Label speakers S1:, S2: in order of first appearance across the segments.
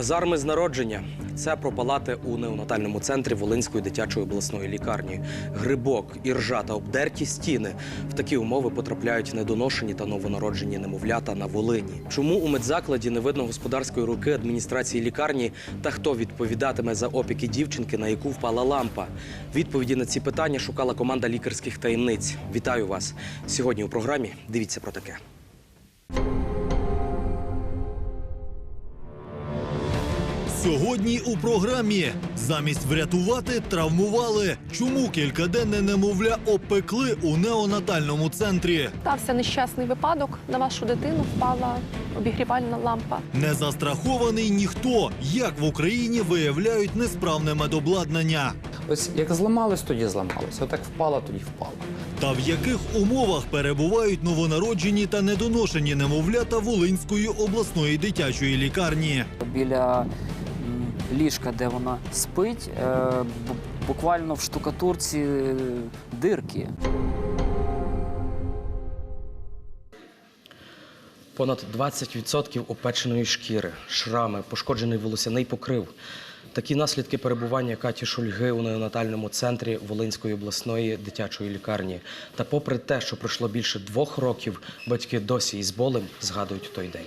S1: Казарми з народження це про палати у неонатальному центрі Волинської дитячої обласної лікарні. Грибок, іржа та обдерті стіни. В такі умови потрапляють недоношені та новонароджені немовлята на Волині. Чому у медзакладі не видно господарської руки адміністрації лікарні та хто відповідатиме за опіки дівчинки, на яку впала лампа? Відповіді на ці питання шукала команда лікарських таємниць. Вітаю вас сьогодні у програмі. Дивіться про таке.
S2: Сьогодні у програмі замість врятувати травмували. Чому кількаденне немовля опекли у неонатальному центрі?
S3: Стався нещасний випадок. На вашу дитину впала обігрівальна лампа.
S2: Не застрахований ніхто. Як в Україні виявляють несправне медобладнання?
S4: Ось як зламалось, тоді зламалось. Отак впало, тоді впало.
S2: Та в яких умовах перебувають новонароджені та недоношені немовлята Волинської обласної дитячої лікарні?
S5: біля ліжка, де вона спить, е, буквально в штукатурці дирки.
S1: Понад 20% опеченої шкіри, шрами, пошкоджений волосяний покрив. Такі наслідки перебування Каті Шульги у неонатальному центрі Волинської обласної дитячої лікарні. Та попри те, що пройшло більше двох років, батьки досі із болем згадують той день.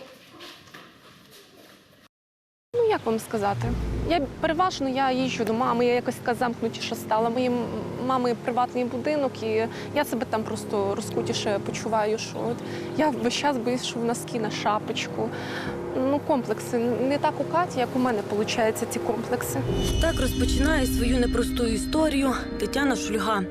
S3: Як вам сказати? Я переважно я їжджу до мами, я якось така замкнутіша стала. Моїй м- мами приватний будинок, і я себе там просто розкутіше почуваю. Що от я весь час боюсь, що вона скине шапочку. Ну, комплекси не так у Каті, як у мене виходять ці комплекси.
S6: Так розпочинає свою непросту історію Тетяна Шульга.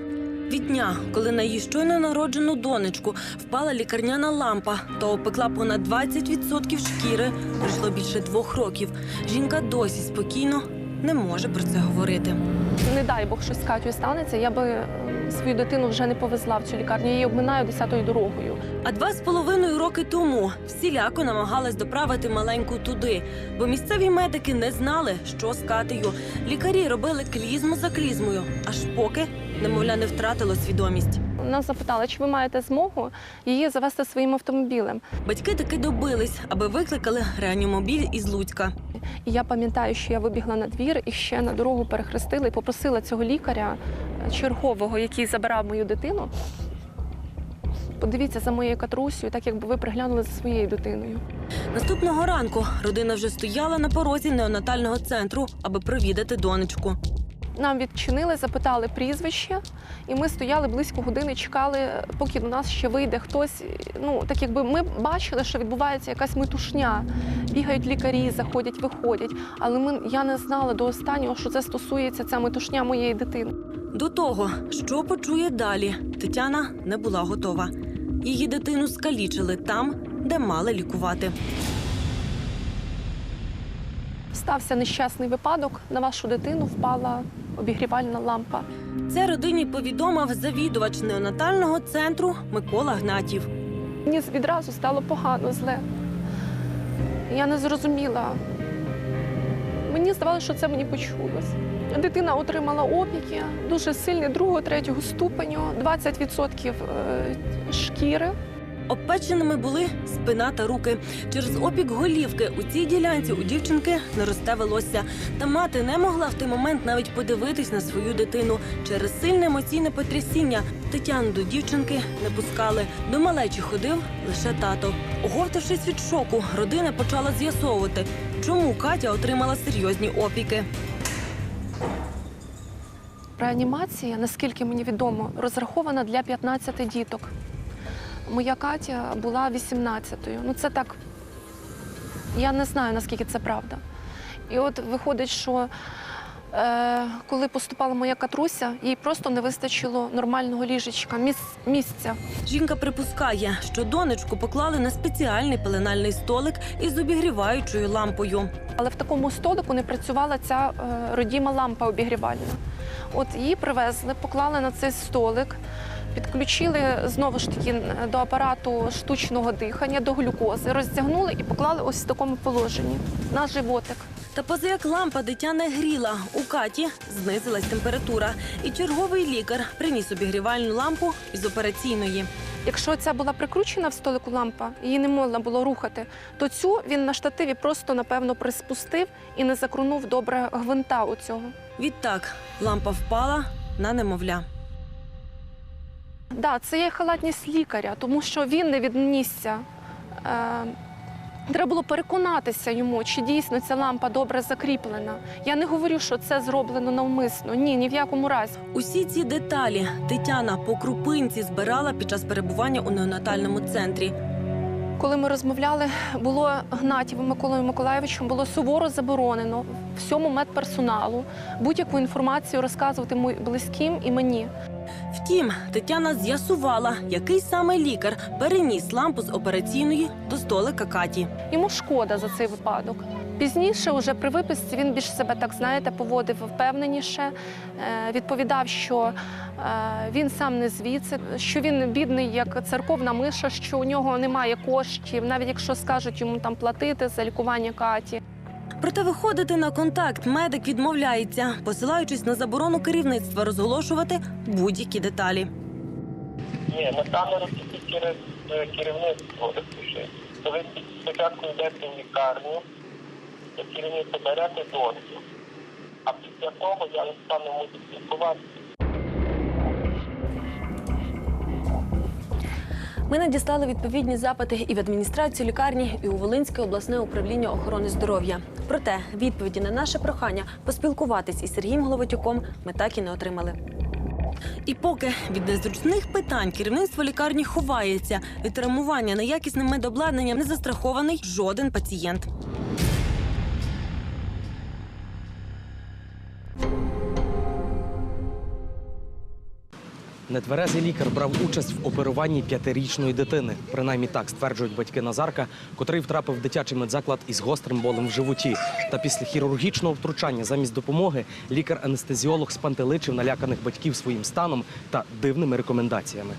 S6: Від коли на її щойно народжену донечку впала лікарняна лампа та опекла понад 20% шкіри, пройшло більше двох років. Жінка досі спокійно не може про це говорити.
S3: Не дай Бог щось з Катю станеться, я би свою дитину вже не повезла в цю лікарню. Я її обминаю десятою дорогою.
S6: А два з половиною роки тому всіляко намагалась доправити маленьку туди, бо місцеві медики не знали, що з Катею. Лікарі робили клізму за клізмою, аж поки немовля не втратило свідомість.
S3: Нас запитали, чи ви маєте змогу її завести своїм автомобілем.
S6: Батьки таки добились, аби викликали реанімобіль із Луцька.
S3: І я пам'ятаю, що я вибігла на двір і ще на дорогу перехрестила і попросила цього лікаря е, чергового, який забирав мою дитину. Подивіться за моєю катрусю, так якби ви приглянули за своєю дитиною.
S6: Наступного ранку родина вже стояла на порозі неонатального центру, аби провідати донечку.
S3: Нам відчинили, запитали прізвище, і ми стояли близько години, чекали, поки до нас ще вийде хтось. Ну так якби ми бачили, що відбувається якась метушня. Бігають лікарі, заходять, виходять. Але ми я не знала до останнього, що це стосується ця метушня моєї дитини.
S6: До того, що почує далі, Тетяна не була готова. Її дитину скалічили там, де мали лікувати.
S3: Стався нещасний випадок. На вашу дитину впала обігрівальна лампа.
S6: Це родині повідомив завідувач неонатального центру Микола Гнатів.
S3: Мені відразу стало погано, зле. Я не зрозуміла. Мені здавалося, що це мені почулось. Дитина отримала опіки дуже сильні другого, третього ступеню, 20% е, шкіри.
S6: Обпеченими були спина та руки. Через опік голівки у цій ділянці у дівчинки не росте волосся. Та мати не могла в той момент навіть подивитись на свою дитину. Через сильне емоційне потрясіння Тетяну до дівчинки не пускали. До малечі ходив лише тато. Оговтавшись від шоку, родина почала з'ясовувати, чому Катя отримала серйозні опіки.
S3: Реанімація, наскільки мені відомо, розрахована для 15 діток. Моя Катя була 18-ю. Ну це так. Я не знаю, наскільки це правда. І от виходить, що е, коли поступала моя катруся, їй просто не вистачило нормального ліжечка, міс- місця.
S6: Жінка припускає, що донечку поклали на спеціальний пеленальний столик із обігріваючою лампою.
S3: Але в такому столику не працювала ця е, родіма лампа обігрівальна. От її привезли, поклали на цей столик, підключили знову ж таки до апарату штучного дихання, до глюкози, роздягнули і поклали ось в такому положенні на животик.
S6: Та поза як лампа дитя не гріла, у Каті знизилась температура, і черговий лікар приніс обігрівальну лампу із операційної.
S3: Якщо ця була прикручена в столику лампа, її не можна було рухати, то цю він на штативі просто, напевно, приспустив і не закрунув добре гвинта у цього.
S6: Відтак лампа впала на немовля.
S3: Да, це є халатність лікаря, тому що він не віднісся. Е, треба було переконатися йому, чи дійсно ця лампа добре закріплена. Я не говорю, що це зроблено навмисно. Ні, ні в якому разі.
S6: Усі ці деталі Тетяна по крупинці збирала під час перебування у неонатальному центрі.
S3: Коли ми розмовляли, було Гнатєвим Миколою Миколаєвичем було суворо заборонено всьому медперсоналу будь-яку інформацію розказувати моїм близьким і мені.
S6: Втім, Тетяна з'ясувала, який саме лікар переніс лампу з операційної до столика Каті.
S3: Йому шкода за цей випадок. Пізніше, уже при виписці, він більш себе так знаєте, поводив впевненіше, е, відповідав, що е, він сам не звідси, що він бідний, як церковна миша, що у нього немає коштів, навіть якщо скажуть йому там платити за лікування Каті.
S6: Проте виходити на контакт медик відмовляється, посилаючись на заборону керівництва розголошувати будь-які деталі.
S7: Ні, на камеру тільки е, керівництво розпиши. То ви спочатку йдете в лікарню, керівництво берете дозвіл. А після того я не стану можу спілкуватися.
S6: Ми надіслали відповідні запити і в адміністрацію лікарні, і у Волинське обласне управління охорони здоров'я. Проте відповіді на наше прохання поспілкуватись із Сергієм Головатюком ми так і не отримали. І поки від незручних питань керівництво лікарні ховається від травмування неякісним медобладнанням не застрахований жоден пацієнт.
S1: Нетверезий лікар брав участь в оперуванні п'ятирічної дитини. Принаймні так стверджують батьки Назарка, котрий втрапив в дитячий медзаклад із гострим болем в животі. Та після хірургічного втручання замість допомоги лікар-анестезіолог спантеличив наляканих батьків своїм станом та дивними рекомендаціями.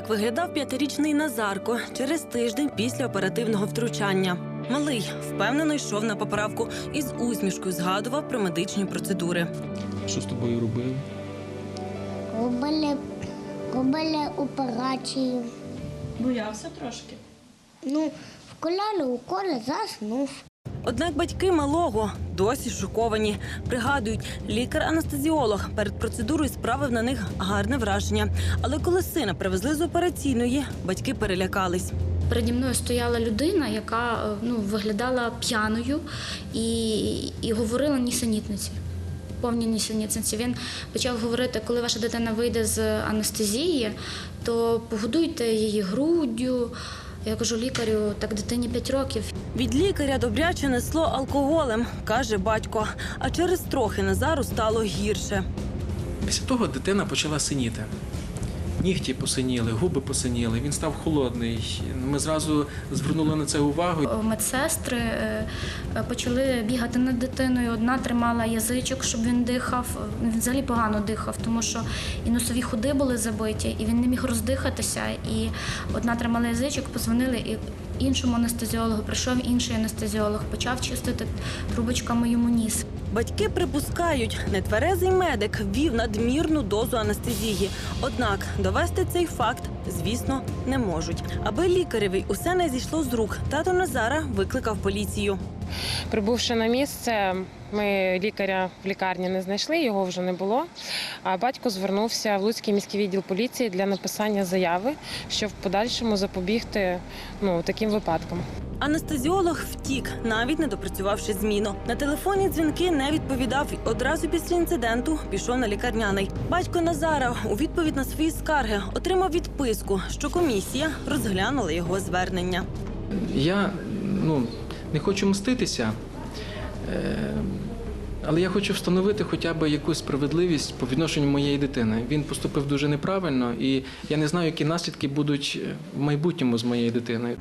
S6: Так виглядав п'ятирічний Назарко через тиждень після оперативного втручання. Малий впевнено йшов на поправку і з усмішкою згадував про медичні процедури.
S8: Що з тобою робив?
S9: Робили, робили операцію.
S10: Боявся трошки.
S9: Ну, вколяли уколи, заснув.
S6: Однак батьки малого досі шоковані. Пригадують, лікар-анестезіолог перед процедурою справив на них гарне враження. Але коли сина привезли з операційної, батьки перелякались.
S10: Переді мною стояла людина, яка е, ну, виглядала п'яною і, і говорила нісенітниці. Повні нісенітниці. Він почав говорити, коли ваша дитина вийде з анестезії, то погодуйте її груддю. Я кажу лікарю, так дитині 5 років.
S6: Від лікаря добряче несло алкоголем, каже батько. А через трохи Назару стало гірше.
S8: Після того дитина почала синіти. Нігті посиніли, губи посиніли, він став холодний. Ми зразу звернули на це увагу.
S10: Медсестри е, е, почали бігати над дитиною. Одна тримала язичок, щоб він дихав. Він взагалі погано дихав, тому що і носові ходи були забиті, і він не міг роздихатися. І одна тримала язичок, позвонили і іншому анестезіологу. Прийшов інший анестезіолог, почав чистити трубочками йому ніс.
S6: Батьки припускають, нетверезий медик ввів надмірну дозу анестезії. Однак довести цей факт, звісно, не можуть. Аби лікареві усе не зійшло з рук, тато Назара викликав поліцію.
S11: Прибувши на місце, ми лікаря в лікарні не знайшли, його вже не було. А батько звернувся в Луцький міський відділ поліції для написання заяви, щоб в подальшому запобігти ну, таким випадкам.
S6: Анестезіолог втік, навіть не допрацювавши зміну. На телефонні дзвінки не відповідав. і Одразу після інциденту пішов на лікарняний. Батько Назара у відповідь на свої скарги отримав відписку, що комісія розглянула його звернення.
S8: Я ну, не хочу мститися, але я хочу встановити хоча б якусь справедливість по відношенню моєї дитини. Він поступив дуже неправильно, і я не знаю, які наслідки будуть в майбутньому з моєю дитиною.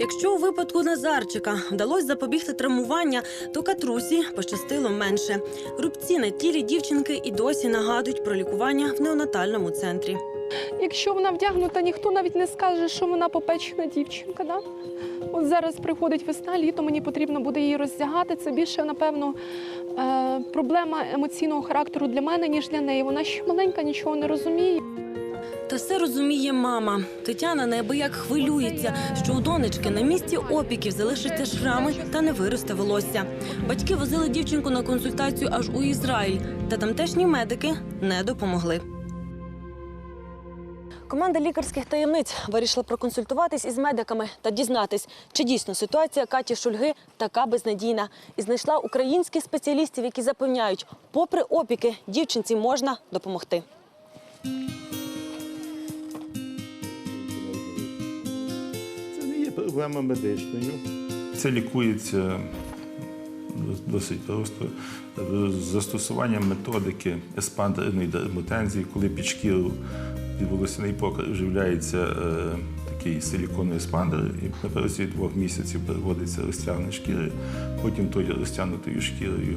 S6: Якщо у випадку Назарчика вдалося запобігти травмування, то Катрусі пощастило менше. Рубці на тілі дівчинки і досі нагадують про лікування в неонатальному центрі.
S3: Якщо вона вдягнута, ніхто навіть не скаже, що вона попечена дівчинка. Да? От зараз приходить весна, літо, мені потрібно буде її роздягати. Це більше, напевно, е, проблема емоційного характеру для мене, ніж для неї. Вона ще маленька, нічого не розуміє.
S6: Та все розуміє мама. Тетяна неабияк хвилюється, що у донечки на місці опіків залишаться шрами та не виросте волосся. Батьки возили дівчинку на консультацію аж у Ізраїль, та тамтешні медики не допомогли. Команда лікарських таємниць вирішила проконсультуватись із медиками та дізнатись, чи дійсно ситуація Каті Шульги така безнадійна. І знайшла українських спеціалістів, які запевняють, попри опіки, дівчинці можна допомогти.
S12: Це не є проблема медичною. Це лікується досить просто з застосуванням методики еспандерної дермотензії, коли під шкіру під волосяний покрив вживляється е, такий силіконовий еспандер, і на протязі двох місяців переводиться розтягнення шкіри, потім тою розтягнутою шкірою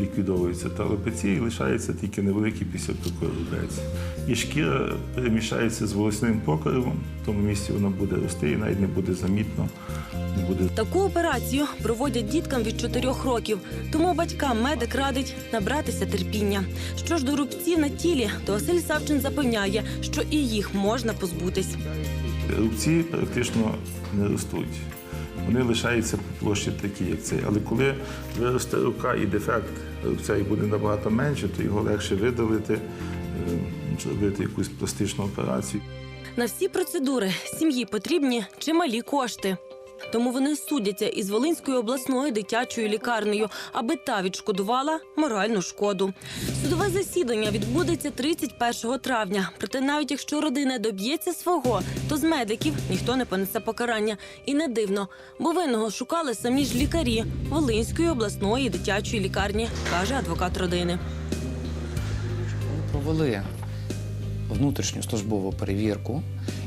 S12: ліквідовується талопеція і лишається тільки невеликий після такої рубець. І шкіра перемішається з волосним покривом, в тому місці вона буде рости і навіть не буде замітно. Не буде
S6: Таку операцію проводять діткам від 4 років, тому батькам медик радить набратися терпіння. Що ж до рубців на тілі, то Василь Савчин запевняє, що і їх можна позбутись.
S12: Рубці практично не ростуть. Вони лишаються площі такі, як цей. Але коли виросте рука і дефект цей буде набагато менше, то його легше видалити, е, зробити якусь пластичну операцію.
S6: На всі процедури сім'ї потрібні чималі кошти. Тому вони судяться із Волинською обласною дитячою лікарнею, аби та відшкодувала моральну шкоду. Судове засідання відбудеться 31 травня. Проте, навіть якщо родина доб'ється свого, то з медиків ніхто не понесе покарання. І не дивно, бо винного шукали самі ж лікарі Волинської обласної дитячої лікарні, каже адвокат родини.
S4: провели внутрішню службову перевірку,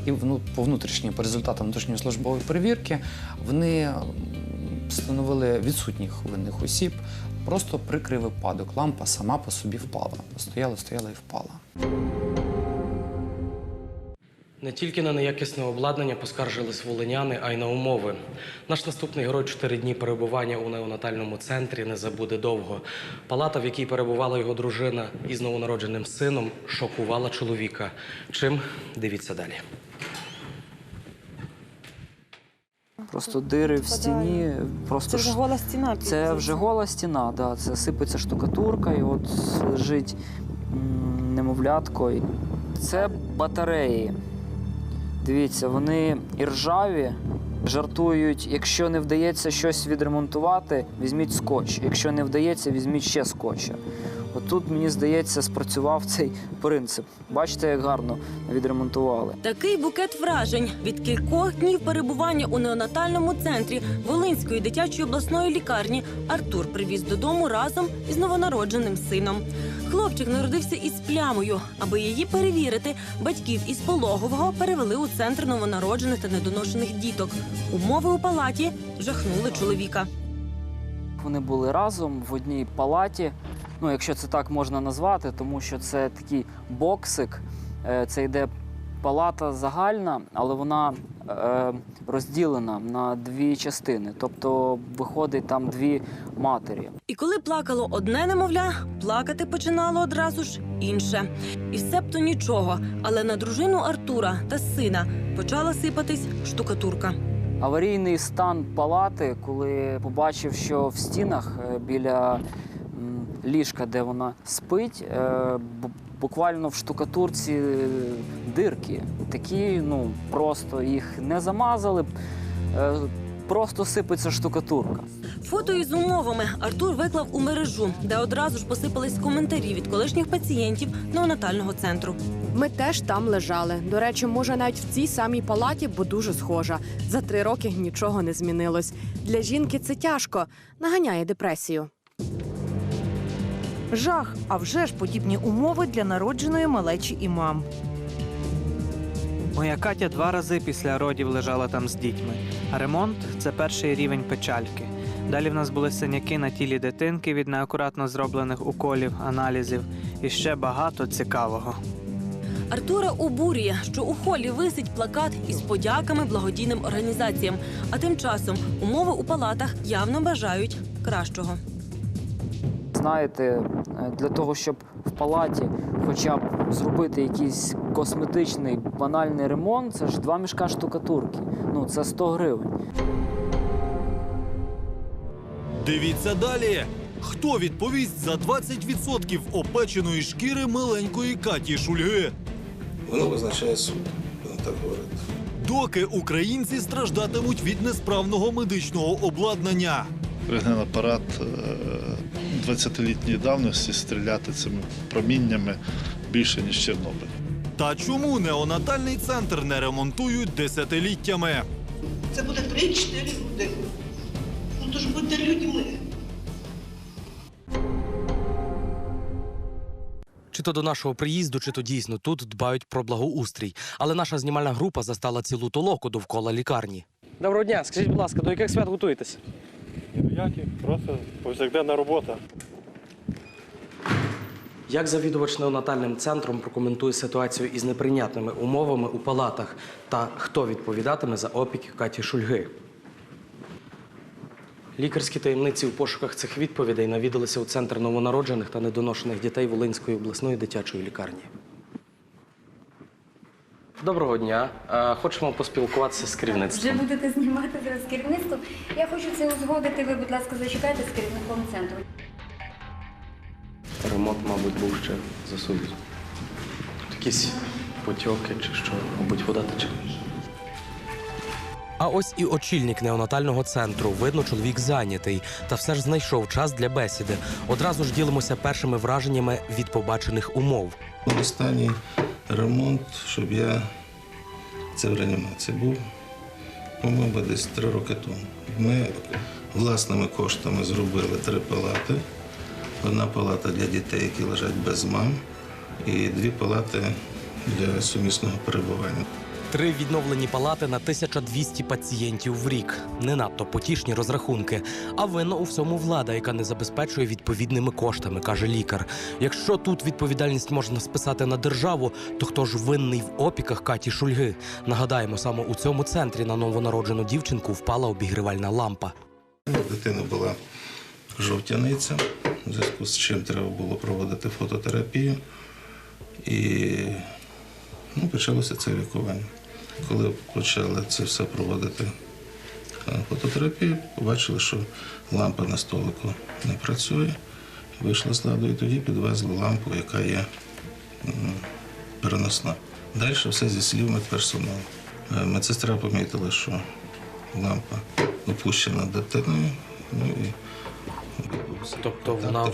S4: і по внутрішнім по результатам внутрішньої службової перевірки вони встановили відсутніх винних осіб. Просто прикрив випадок. Лампа сама по собі впала. Стояла, стояла і впала.
S1: Не тільки на неякісне обладнання поскаржились волиняни, а й на умови. Наш наступний герой чотири дні перебування у неонатальному центрі не забуде довго. Палата, в якій перебувала його дружина із новонародженим сином, шокувала чоловіка. Чим дивіться далі.
S5: Просто дири в стіні. Просто ш-
S6: гола стіна.
S5: Це вже гола стіна, да. це сипеться штукатурка, і от лежить немовлятко. Це батареї. Дивіться, вони іржаві, жартують, якщо не вдається щось відремонтувати, візьміть скотч. Якщо не вдається, візьміть ще скотча. Отут, мені здається, спрацював цей принцип. Бачите, як гарно відремонтували.
S6: Такий букет вражень від кількох днів перебування у неонатальному центрі Волинської дитячої обласної лікарні Артур привіз додому разом із новонародженим сином. Хлопчик народився із плямою. Аби її перевірити, батьків із пологового перевели у центр новонароджених та недоношених діток. Умови у палаті жахнули чоловіка.
S5: Вони були разом в одній палаті. Ну, якщо це так можна назвати, тому що це такий боксик. Е, Це йде палата загальна, але вона е, розділена на дві частини. Тобто виходить там дві матері.
S6: І коли плакало одне немовля, плакати починало одразу ж інше. І себто нічого, але на дружину Артура та сина почала сипатись штукатурка.
S5: Аварійний стан палати, коли побачив, що в стінах е, біля ліжка, де вона спить, е, буквально в штукатурці дирки. Такі, ну просто їх не замазали, е, просто сипеться штукатурка.
S6: Фото із умовами Артур виклав у мережу, де одразу ж посипались коментарі від колишніх пацієнтів неонатального центру.
S13: Ми теж там лежали. До речі, може, навіть в цій самій палаті, бо дуже схожа. За три роки нічого не змінилось. Для жінки це тяжко, наганяє депресію.
S14: Жах, а вже ж подібні умови для народженої малечі і мам.
S15: Моя Катя два рази після родів лежала там з дітьми. А ремонт це перший рівень печальки. Далі в нас були синяки на тілі дитинки від неакуратно зроблених уколів, аналізів і ще багато цікавого.
S6: Артура обурює, що у холі висить плакат із подяками благодійним організаціям. А тим часом умови у палатах явно бажають кращого.
S5: Знаєте, е, для того, щоб в палаті хоча б зробити якийсь косметичний банальний ремонт, це ж два мішка штукатурки. Ну, це 100 гривень.
S2: Дивіться далі. Хто відповість за 20% опеченої шкіри маленької Каті Шульги?
S16: Воно визначає суд, будемо так говорити.
S2: Доки українці страждатимуть від несправного медичного обладнання.
S17: Рентгенапарат 20-літньої давності стріляти цими проміннями більше, ніж Чорнобиль.
S2: Та чому неонатальний центр не ремонтують десятиліттями?
S18: Це буде 3-4 люди. Ну то ж будьте людьми.
S1: Чи то до нашого приїзду, чи то дійсно тут дбають про благоустрій. Але наша знімальна група застала цілу толоку довкола лікарні. Доброго дня, скажіть, будь ласка, до яких свят готуєтесь?
S19: Ніяких, просто повсякденна робота.
S1: Як завідувач неонатальним центром прокоментує ситуацію із неприйнятними умовами у палатах та хто відповідатиме за опіки Каті Шульги? Лікарські таємниці у пошуках цих відповідей навідалися у центр новонароджених та недоношених дітей Волинської обласної дитячої лікарні. Доброго дня. Е, Хочемо поспілкуватися з керівництвом.
S20: Вже будете знімати зараз з керівництвом. Я хочу це узгодити. Ви, будь ласка, зачекайте з керівником центру.
S1: Ремонт, мабуть, був ще засудить. Тут якісь потьоки чи що, мабуть, вода тече. А ось і очільник неонатального центру. Видно, чоловік зайнятий, та все ж знайшов час для бесіди. Одразу ж ділимося першими враженнями від побачених умов.
S16: Останній ремонт, щоб я це в реанімації був, по-моєму, десь три роки тому. Ми власними коштами зробили три палати. Одна палата для дітей, які лежать без мам, і дві палати для сумісного перебування.
S1: Три відновлені палати на 1200 пацієнтів в рік. Не надто потішні розрахунки. А винна у всьому влада, яка не забезпечує відповідними коштами, каже лікар. Якщо тут відповідальність можна списати на державу, то хто ж винний в опіках Каті Шульги? Нагадаємо, саме у цьому центрі на новонароджену дівчинку впала обігрівальна лампа.
S16: У дитини була жовтяниця, в зв'язку з чим треба було проводити фототерапію. І ну, почалося це лікування. Коли почали це все проводити фототерапію, побачили, що лампа на столику не працює. Вийшли з ладу і тоді підвезли лампу, яка є переносна. Далі все зі слів медперсоналу. Е, Медсестра помітила, що лампа опущена дитиною. Ну і
S1: Тобто вона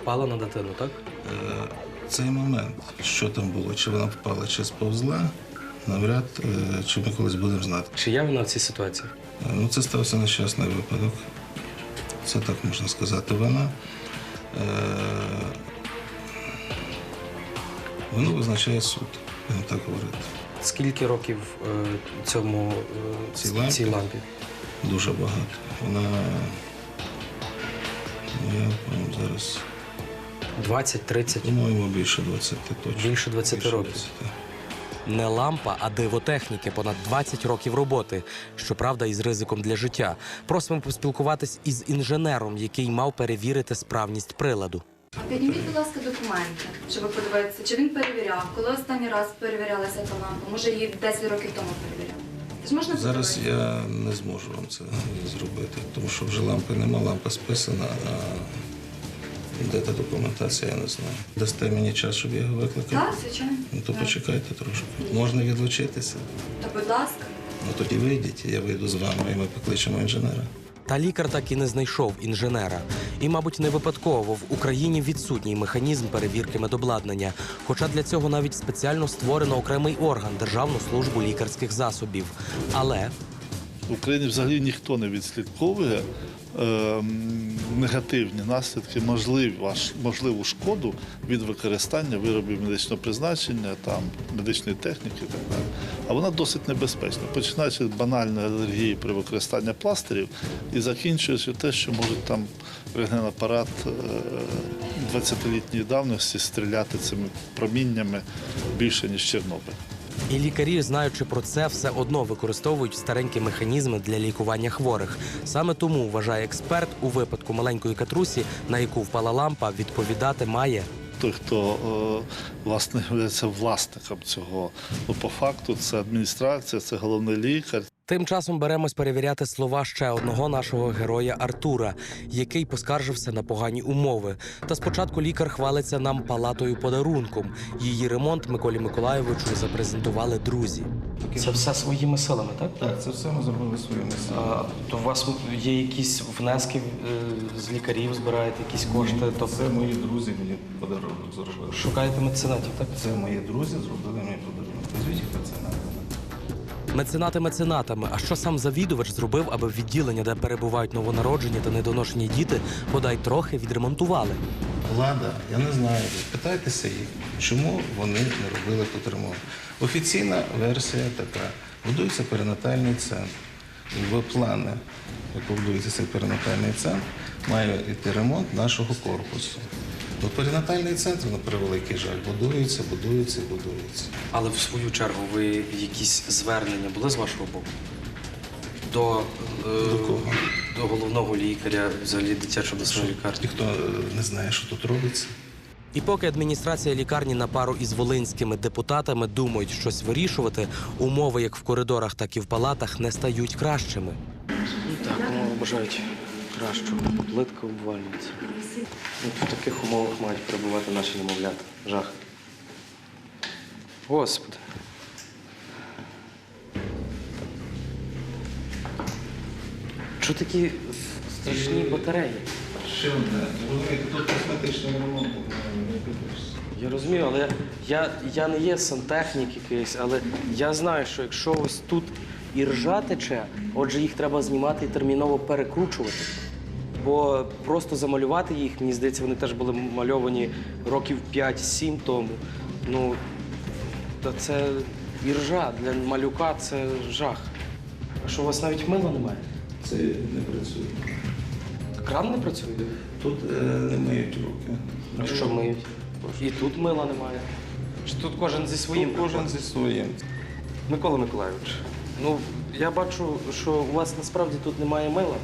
S1: впала на дитину, так?
S16: Е, Цей момент, що там було, чи вона впала, чи сповзла, навряд е, чи ми колись будемо знати.
S1: Чи є вона в цій ситуації?
S16: Е, Ну, це стався нещасний випадок. Це так можна сказати. Вона е, воно визначає суд, будемо так говорити.
S1: Скільки років цьому
S16: Цій лампі?
S1: цій лампі?
S16: Дуже багато. Вона я зараз
S1: 20-30?
S16: По-моєму, більше 20 точно.
S1: Більше 20 років. Не лампа, а диво техніки, понад 20 років роботи. Щоправда, із ризиком для життя. Просимо поспілкуватись із інженером, який мав перевірити справність приладу.
S21: Підніміть, будь ласка, документи, щоб подивитися, чи він перевіряв, коли останній раз перевірялася ця лампа. Може, її 10 років тому перевіряли. Ж можна
S16: Зараз
S21: подивитися?
S16: я не зможу вам це зробити, тому що вже лампи нема, лампа списана, а де та документація, я не знаю. Дасте мені час, щоб я його викликав?
S21: Так, звичайно.
S16: Ну то почекайте трошки. Можна відлучитися.
S21: То, будь ласка.
S16: Ну тоді вийдіть, я вийду з вами і ми покличемо інженера.
S1: Та лікар так і не знайшов інженера. І, мабуть, не випадково в Україні відсутній механізм перевірки медобладнання. Хоча для цього навіть спеціально створено окремий орган Державну службу лікарських засобів. Але
S17: В Україні взагалі ніхто не відслідковує негативні наслідки, можливу шкоду від використання виробів медичного призначення, там, медичної техніки так далі. А вона досить небезпечна, починаючи від банальної алергії при використанні пластирів і закінчуючи те, що можуть там рентгенапарат е, 20-літньої давності стріляти цими проміннями більше, ніж Чорнобиль.
S1: І лікарі, знаючи про це, все одно використовують старенькі механізми для лікування хворих. Саме тому вважає експерт, у випадку маленької катрусі, на яку впала лампа, відповідати має
S17: Той, хто е, власне є власником цього, ну по факту це адміністрація, це головний лікар.
S1: Тим часом беремось перевіряти слова ще одного нашого героя Артура, який поскаржився на погані умови. Та спочатку лікар хвалиться нам палатою подарунком. Її ремонт Миколі Миколайовичу запрезентували друзі. Це все своїми силами, так?
S16: Так, це все ми зробили своїми силами.
S1: то у вас є якісь внески е, з лікарів, збираєте якісь кошти?
S16: Це мої друзі мені подарунок зробили.
S1: Шукаєте меценатів, так?
S16: Це мої друзі зробили мені подарунок. Назвіть їх меценатами.
S1: Меценати меценатами. А що сам завідувач зробив, аби відділення, де перебувають новонароджені та недоношені діти, подай трохи відремонтували?
S16: Влада, я не знаю. Питайтеся їх, чому вони не робили тут ремонт. Офіційна версія така. Будується перинатальний центр. В плани, як будується цей перинатальний центр, має йти ремонт нашого корпусу. Бо перинатальний центр, на превеликий жаль, будується, будується будується.
S1: Але в свою чергу ви якісь звернення були з вашого боку? До,
S16: До кого?
S1: До головного лікаря, взагалі дитячої обласної лікарні.
S16: Ніхто е, не знає, що тут робиться.
S1: І поки адміністрація лікарні на пару із волинськими депутатами думають щось вирішувати, умови як в коридорах, так і в палатах не стають кращими. Так, умови бажають кращого. Плитка обвалюється. В таких умовах мають перебувати наші немовлята. Жах. Господи. Що такі страшні батареї?
S16: Ще одне. Розумієте, тут косметичний ремонт.
S1: Я розумію, але я, я не є сантехнік якийсь, але я знаю, що якщо ось тут і ржа тече, отже, їх треба знімати і терміново перекручувати. Бо просто замалювати їх, мені здається, вони теж були мальовані років 5-7 тому. Ну, та це і ржа для малюка це жах. А що у вас навіть мила немає?
S16: Це не працює.
S1: Кран не працює?
S16: Тут е, не миють руки.
S1: А що миють? І тут мила немає. Чи тут кожен зі своїм?
S16: Тут кожен зі своїм.
S1: Микола Миколайович, ну я бачу, що у вас насправді тут немає мила.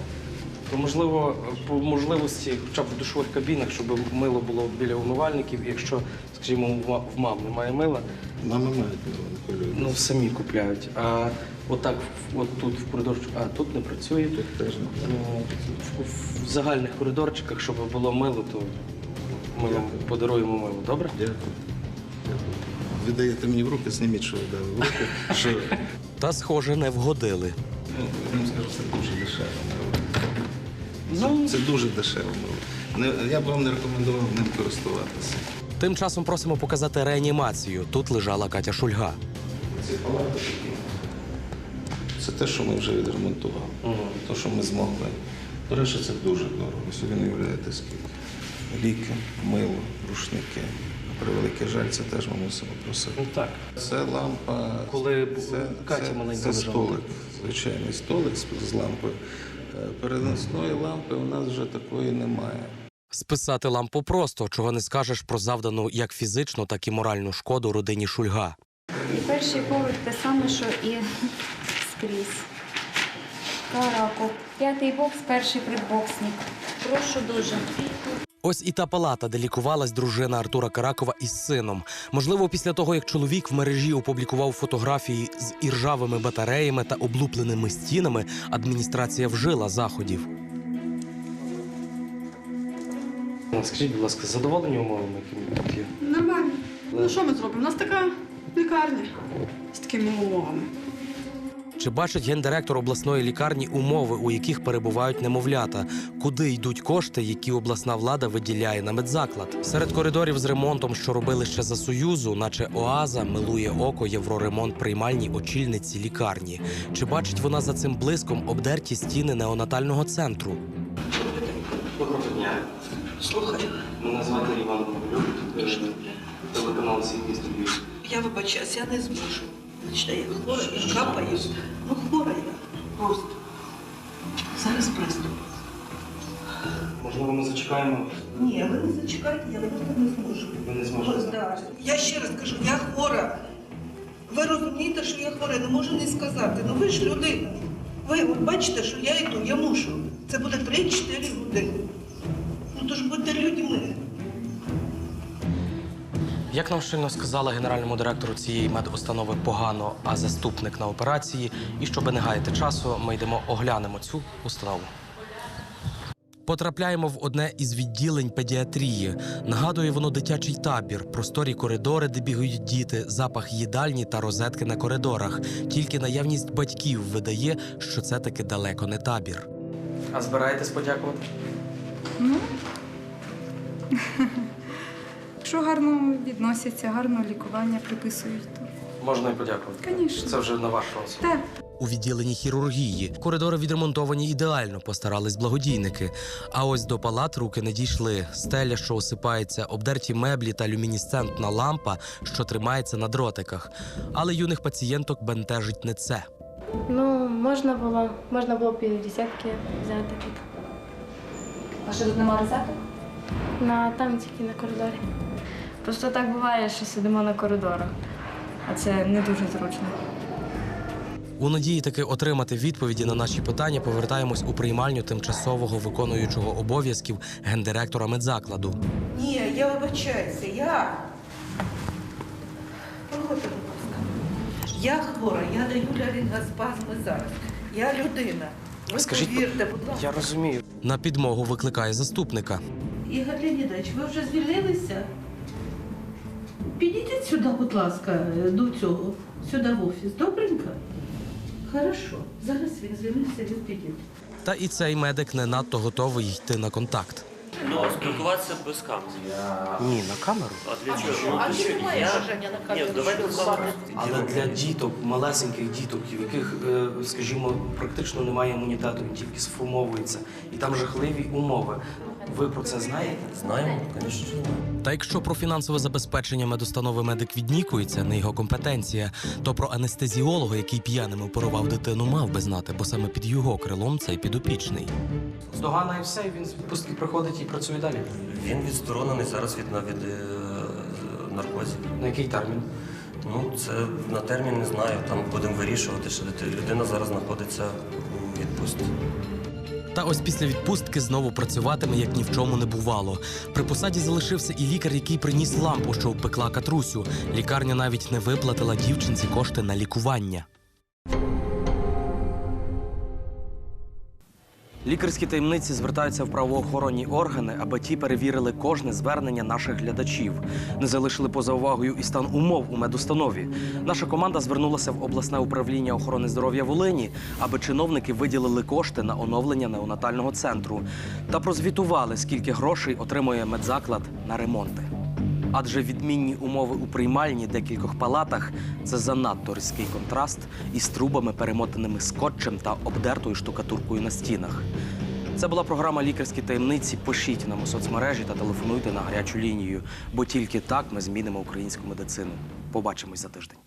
S1: То можливо, по можливості, хоча б в душових кабінах, щоб мило було біля умивальників. Якщо, скажімо, в мам немає мила,
S16: Мами мають мило, не хвилюйтесь.
S1: ну самі купляють. А отак, в- от тут в коридорчику, а тут не працює.
S16: Тут теж не
S1: Ну, в, в загальних коридорчиках, щоб було мило, то ми вам подаруємо мило. Добре?
S16: Дякую. Дякую. Ви даєте мені в руки, зніміть, що ви дали в руки. Що...
S1: Та, схоже, не вгодили.
S16: Ну, я вам скажу, це дуже дешево мило. Це, дуже дешево мило. Не, я б вам не рекомендував ним користуватися.
S1: Тим часом просимо показати реанімацію. Тут лежала Катя Шульга.
S16: Ці палати такі. Це те, що ми вже відремонтували. Те, що ми змогли. До речі, це дуже дорого. Ви собі не уявляєте скільки. Ліки, мило, рушники. На превеликий жаль, це теж ми мусимо просити.
S1: Ну так.
S16: Це лампа.
S1: Коли
S16: це,
S1: Катя
S16: це,
S1: маленька
S16: це
S1: лежала.
S16: столик, звичайний столик з, з лампою. Переносної лампи у нас вже такої немає.
S1: Списати лампу просто, чого не скажеш про завдану як фізичну, так і моральну шкоду родині Шульга.
S10: І перший поверх те саме, що і скрізь. Караку. П'ятий бокс, перший прибоксник. Прошу дуже.
S1: Ось і та палата, де лікувалась дружина Артура Каракова із сином. Можливо, після того, як чоловік в мережі опублікував фотографії з іржавими батареями та облупленими стінами, адміністрація вжила заходів. Скажіть, будь ласка, задоволені умовами, які тут є?
S22: Нормально. Ну що ми зробимо? У нас така лікарня з такими умовами.
S1: Чи бачить гендиректор обласної лікарні умови, у яких перебувають немовлята? Куди йдуть кошти, які обласна влада виділяє на медзаклад? Серед коридорів з ремонтом, що робили ще за союзу, наче оаза, милує око євроремонт приймальній очільниці лікарні. Чи бачить вона за цим блиском обдерті стіни неонатального центру? Доброго дня.
S18: Слухай,
S1: Мене звати Іван телеканал «Сім'ї
S18: я вибачаюсь, я не зможу. Значить, я хвора, я капаю. Ну, хвора я. Просто. Зараз приступ.
S1: Можливо, ми зачекаємо.
S18: Ні, ви не зачекайте, я просто не зможу.
S1: Ви не зможете.
S18: Да. Я ще раз кажу, я хвора. Ви розумієте, що я хвора, я не можу не сказати. Ну ви ж людина. Ви от бачите, що я йду, я мушу. Це буде 3-4 години. Ну то ж будьте людьми.
S1: Як нам щойно сказала генеральному директору цієї медустанови погано, а заступник на операції, і щоб не гаяти часу, ми йдемо оглянемо цю установу. Потрапляємо в одне із відділень педіатрії. Нагадує воно дитячий табір, просторі коридори, де бігають діти, запах їдальні та розетки на коридорах. Тільки наявність батьків видає, що це таки далеко не табір. А збираєтесь подякувати?
S23: Ну, якщо гарно відносяться, гарно лікування приписують, то
S1: Можна і подякувати.
S23: Звісно.
S1: Це вже на ваш розсуд.
S23: так.
S1: У відділенні хірургії коридори відремонтовані ідеально, постарались благодійники. А ось до палат руки не дійшли. Стеля, що осипається, обдерті меблі та люмінесцентна лампа, що тримається на дротиках. Але юних пацієнток бентежить не це.
S24: Ну, можна було, можна було півдесятки взяти тут.
S21: А що тут нема розеток?
S24: На там тільки на коридорі. Просто так буває, що сидимо на коридорах, а це не дуже зручно.
S1: У надії таки отримати відповіді на наші питання повертаємось у приймальню тимчасового виконуючого обов'язків гендиректора медзакладу.
S18: Ні, я вибачаюся, я. Проходьте, будь ласка. Я хвора, я даю лярінгоспазми зараз. Я людина. Ви
S1: Скажіть,
S18: повірте, будь ласка.
S1: Я розумію. На підмогу викликає заступника.
S18: Ігор Леонідович, ви вже звільнилися? Сюди, будь ласка, до цього, сюди в офіс. Добренько? Хорошо. Зараз він звільнився, він підійде.
S1: Та і цей медик не надто готовий йти на контакт.
S25: Ну, спілкуватися без камери.
S1: Ні, на камеру.
S25: А для чого?
S18: А
S25: що,
S18: немає бажання на камеру
S25: Ні, давайте
S18: спілкуватися?
S1: Але для діток, малесеньких діток, в яких, е, скажімо, практично немає імунітету, він тільки сформовується, і там жахливі умови. Ви про це знаєте?
S25: Знаємо, звісно.
S1: Та якщо про фінансове забезпечення медустанови медик віднікується, не його компетенція, то про анестезіолога, який п'яним оперував дитину, мав би знати, бо саме під його крилом цей підопічний. Здогана і все, і він з відпустки приходить і працює далі.
S25: Він відсторонений зараз від, на- від е, наркозів.
S1: На який термін?
S25: Ну, це на термін не знаю. Там будемо вирішувати, що людина зараз знаходиться у відпустці.
S1: Та ось після відпустки знову працюватиме, як ні в чому не бувало. При посаді залишився і лікар, який приніс лампу, що впекла катрусю. Лікарня навіть не виплатила дівчинці кошти на лікування. Лікарські таємниці звертаються в правоохоронні органи, аби ті перевірили кожне звернення наших глядачів. Не залишили поза увагою і стан умов у медустанові. Наша команда звернулася в обласне управління охорони здоров'я Волині, аби чиновники виділили кошти на оновлення неонатального центру та прозвітували, скільки грошей отримує медзаклад на ремонти. Адже відмінні умови у приймальні декількох палатах це занадто різкий контраст із трубами, перемотаними скотчем та обдертою штукатуркою на стінах. Це була програма Лікарські таємниці. Пишіть нам у соцмережі та телефонуйте на гарячу лінію, бо тільки так ми змінимо українську медицину. Побачимось за тиждень.